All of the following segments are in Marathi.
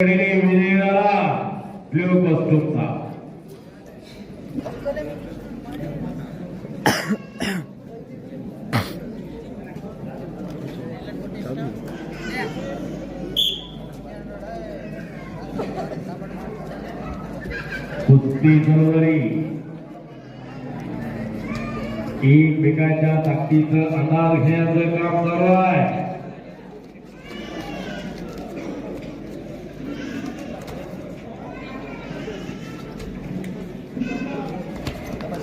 विजयाला ब्ल्यू कॉस्ट्युमचा कुस्ती बरोबरी एकमेकाच्या ताकदीचं अंदाज घेण्याचं काम चालू आहे.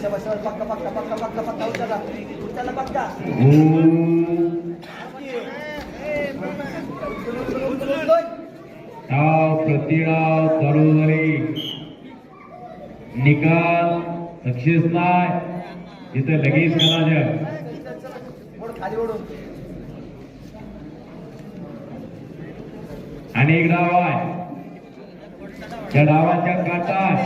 बसा बसा पक्का पक्का पक्का पक्का पक्का उचला उचला पक्का डाव प्रतिडाव चालू झाली निकाल सक्सेस नाही. तिथे लगेच करायचं ओढ खाली ओढून. आणि एक डाव आहे. त्या डावाच्या काटात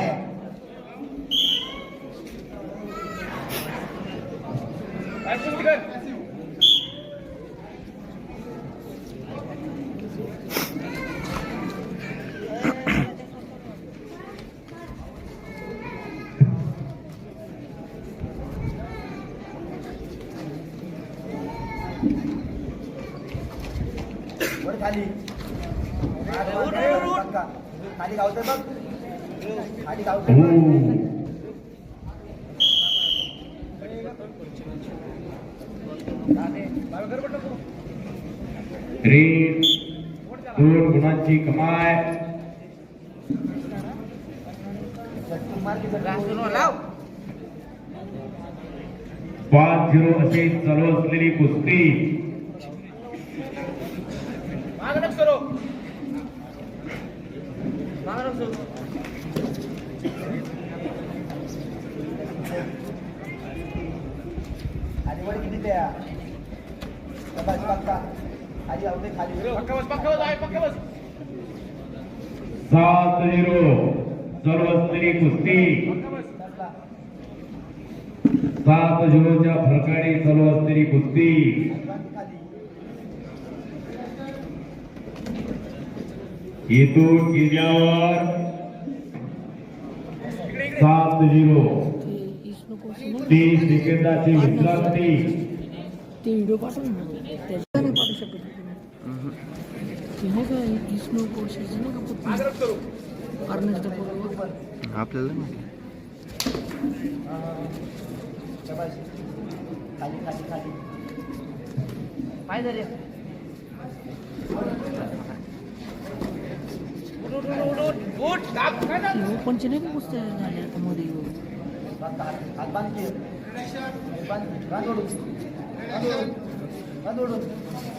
खाली पक्का खाली गावतोय बघ खाली हो गावतोय रीत दोन गुणांची कमाय. लाव पाच झिरो असे चालू असलेली कुस्ती. खाली ओढ किती द्या? खाली. सात झिरो. असलेली कुस्ती. सात झिरोच्या फरकाने चालू असलेली कुस्ती खाली इथून गिर्यावर सात झिरो. तीस सेकंदाची विश्रांती. शकत ते नाही का इस्नो कोर्सेस नाही का पुतणी करण्याचं बरोबर आपल्याला माहिती. काय झाले ओपनचे नाही का पुस्तक झाले आता मध्ये हात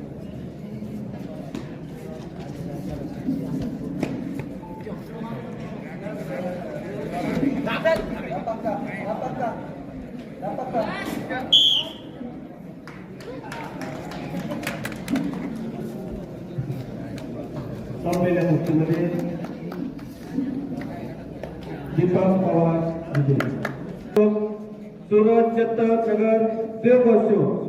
बांध ओढून. बांध ओढून. बांध ओढून. बांध ओढून. लावा का पक्का पक्का पक्का